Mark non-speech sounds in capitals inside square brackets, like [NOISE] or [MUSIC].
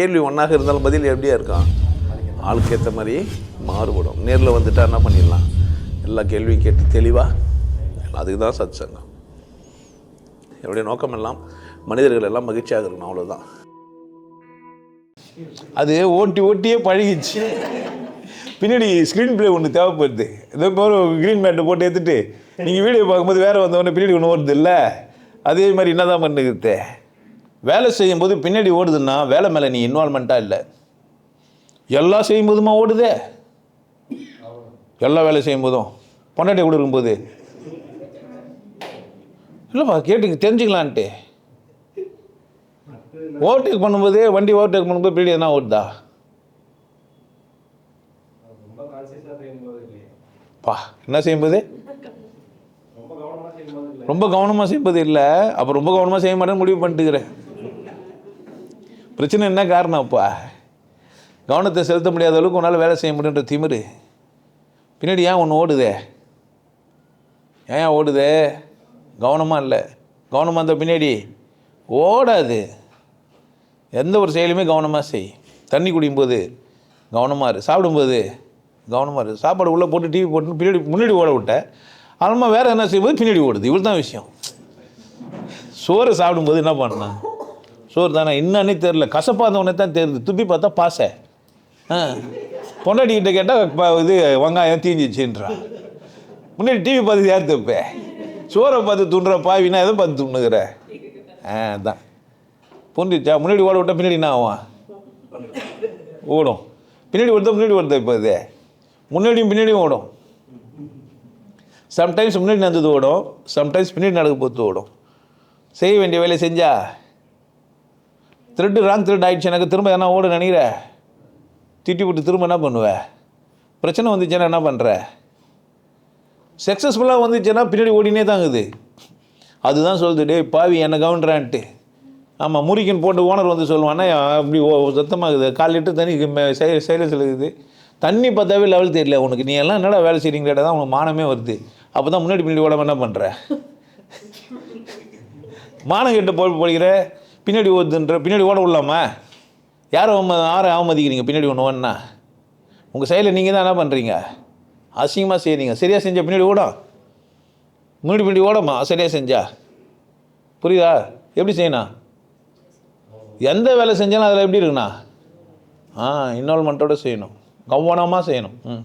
கேள்வி ஒன்றாக இருந்தாலும் பதில் எப்படியா இருக்கும்? ஆளுக்கு ஏற்ற மாதிரி மாறுபடும். நேரில் வந்துட்டா என்ன பண்ணிடலாம்? எல்லா கேள்வியும் கேட்டு தெளிவாக அதுக்கு தான் சத் சங்கம் என்னுடைய நோக்கம் எல்லாம் மனிதர்கள் எல்லாம் மகிழ்ச்சியாக இருக்கணும் அவ்வளோதான் அது ஓட்டி ஓட்டியே பழகிச்சு பின்னாடி ஸ்க்ரீன் பிளே ஒன்று தேவைப்படுது. இதே போகிற க்ரீன் மேட்டை போட்டு எடுத்துட்டு நீங்கள் வீடியோ பார்க்கும்போது வேறு வந்தவொடனே பின்னாடி ஒன்று வருது இல்லை? அதே மாதிரி என்ன தான் பண்ணுகிறது வேலை செய்யும்போது பின்னாடி ஓடுதுன்னா வேலை மேலே நீ இன்வால்மெண்ட்டாக இல்லை. எல்லாம் செய்யும் போதுமா ஓடுதே? எல்லா வேலை செய்யும்போதும். பொண்டாட்டி கூட இருக்கும்போது. இல்லைப்பா கேட்டுங்க தெரிஞ்சுக்கலான்ட்டு. ஓவர்டேக் பண்ணும்போது வண்டி ஓவர்டேக் பண்ணும்போது பின்னாடி எதனா ஓடுதா? பா என்ன செய்யும்போது? ரொம்ப கவனமாக செய்யும்போது இல்லை. இல்லை. அப்போ ரொம்ப கவனமாக செய்ய மாட்டேன்னு முடிவு பண்ணிட்டுக்கிறேன். பிரச்சனை என்ன காரணம் அப்பா? கவனத்தை செலுத்த முடியாத அளவுக்கு உன்னால் வேலை செய்ய முடியுன்ற திமிரு. பின்னாடி ஏன் ஒன்று ஓடுதே? ஏன் ஓடுதே? கவனமாக இல்லை. கவனமாக இருந்தால் பின்னாடி ஓடாது. எந்த ஒரு செயலுமே கவனமாக செய். தண்ணி குடிக்கும்போது கவனமாக இரு. சாப்பிடும்போது கவனமாக இரு. சாப்பாடு உள்ளே போட்டு டிவி போட்டு பின்னாடி முன்னாடி ஓட விட்டேன் அதனால் வேறு என்ன செய்யும்போது பின்னாடி ஓடுது. இவ்வளோ தான் விஷயம். சோறு சாப்பிடும்போது என்ன பண்ணலாம் சோறு தானே என்னன்னே தெரில கசப்பாக உடனே தான் தெரியுது துப்பி பார்த்தா பாசை. ஆ. பொண்டாட்டிக்கிட்ட கேட்டால் இது வெங்காயம் தீஞ்சிச்சுன்றான் முன்னாடி டிவி பார்த்து யார் தப்பே? சோறை பார்த்து துண்டுற பாவினா எதை பார்த்து துண்ணுகிற? ஆ அதான். புரிஞ்சிச்சா முன்னாடி ஓட விட்டா பின்னாடி என்ன ஆகும்? ஓடும். பின்னாடி ஓடுதா முன்னாடி ஓடுதா இப்போ இது முன்னாடியும் பின்னாடியும் ஓடும். சம்டைம்ஸ் முன்னாடி நடந்தது ஓடும். சம்டைம்ஸ் பின்னாடி நடக்க போகிறது ஓடும். செய்ய வேண்டிய வேலையை செஞ்சா? திருட்டு ராங் திருட்டு ஆயிடுச்சு. எனக்கு திரும்ப என்ன ஓட நினைக்கிற? திட்டி விட்டு திரும்ப என்ன பண்ணுவ? பிரச்சனை வந்துச்சுன்னா என்ன பண்ணுற சக்ஸஸ்ஃபுல்லாக வந்துச்சுன்னா பின்னாடி ஓடினே தாங்குது அதுதான் சொல்லுது டேய் பாவி என்னை கவுன்றான்ட்டு ஆமாம் முறிக்கின் போட்டு ஓனர் வந்து சொல்லுவான்னா அப்படி ஓ சத்தமாகுது. கால் லிட்டர் தண்ணி சைலஸில் இருக்குது. தண்ணி பார்த்தாவே லெவல் தெரியல. உனக்கு நீ எல்லாம் என்னடா வேலை செய்கிறீங்களா தான் உனக்கு மானமே வருது. அப்போ தான் முன்னாடி பின்னாடி ஓடாமல் என்ன பண்ணுற [LAUGHS] மானம் கெட்டு போய் போடுகிற பின்னாடி ஓடுதுன்ற பின்னாடி ஓட விடலாமா? யாரை அவம யாரை அவமதிக்கிறீங்க பின்னாடி ஒன்று ஒன்றா உங்கள் செயலை நீங்கள் தான் என்ன பண்ணுறீங்க அசிங்கமாக செய்கிறீங்க சரியாக செஞ்சால் பின்னாடி ஓடும் முன்னாடி பின்னாடி ஓடமா? சரியாக செஞ்சா? புரியுதா? எப்படி செய்யணும்? எந்த வேலை செஞ்சாலும் அதில் எப்படி இருக்குண்ணா ஆ இன்வால்மெண்ட்டோட செய்யணும். கவனமாக செய்யணும். ம்.